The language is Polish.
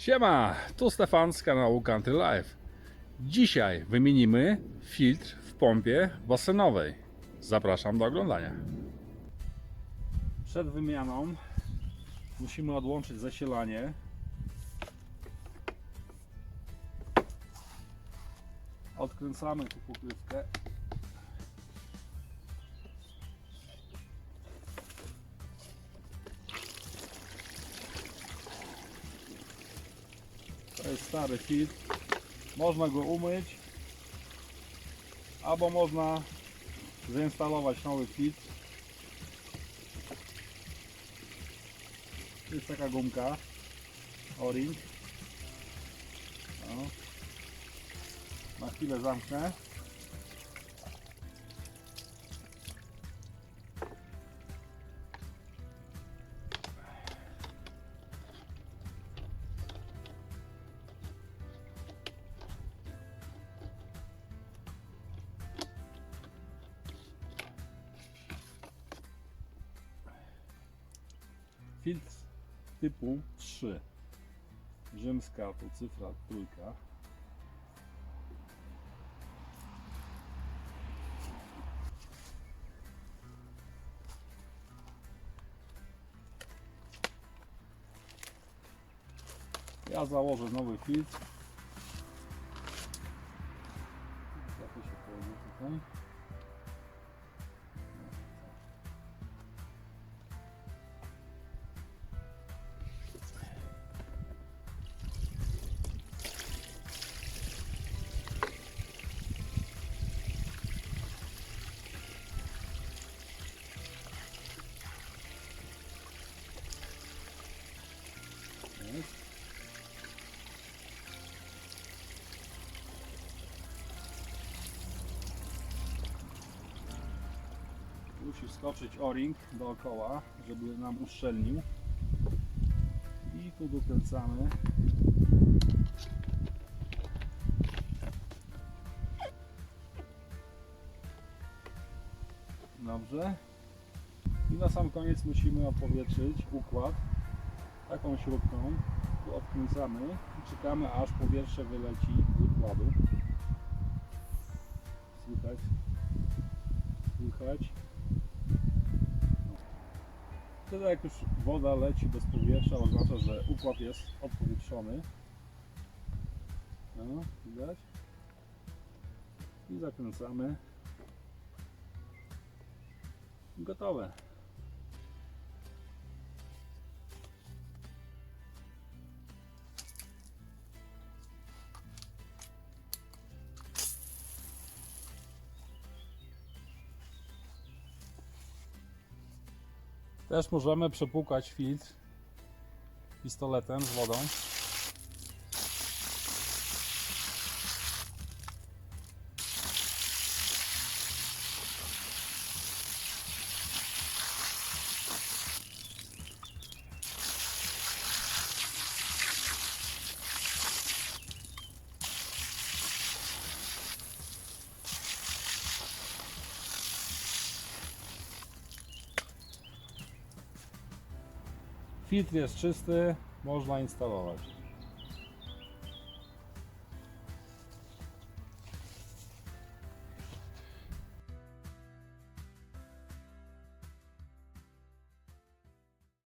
Siema, tu Stefan z kanału Country Life. Dzisiaj wymienimy filtr w pompie basenowej. Zapraszam do oglądania. Przed wymianą musimy odłączyć zasilanie. Odkręcamy tu pokrywkę. To jest stary filtr. Można go umyć, albo można zainstalować nowy filtr. Jest taka gumka O-ring. Na chwilę zamknę. Filtr typu 3. Rzymska to cyfra trójka. Ja założę nowy filtr. Się położy tutaj. Jest. Musi o-ring dookoła, żeby nam uszczelnił. I tu dokręcamy. Dobrze. I na sam koniec musimy opowietrzyć układ taką śrubką. Tu odkręcamy i czekamy aż powietrze wyleci z układu. Słychać? Słychać? Wtedy jak już woda leci bez powietrza, oznacza, że układ jest odpowietrzony. No, widać? I zakręcamy. Gotowe. Też możemy przepłukać filtr pistoletem z wodą. Filtr jest czysty, można instalować.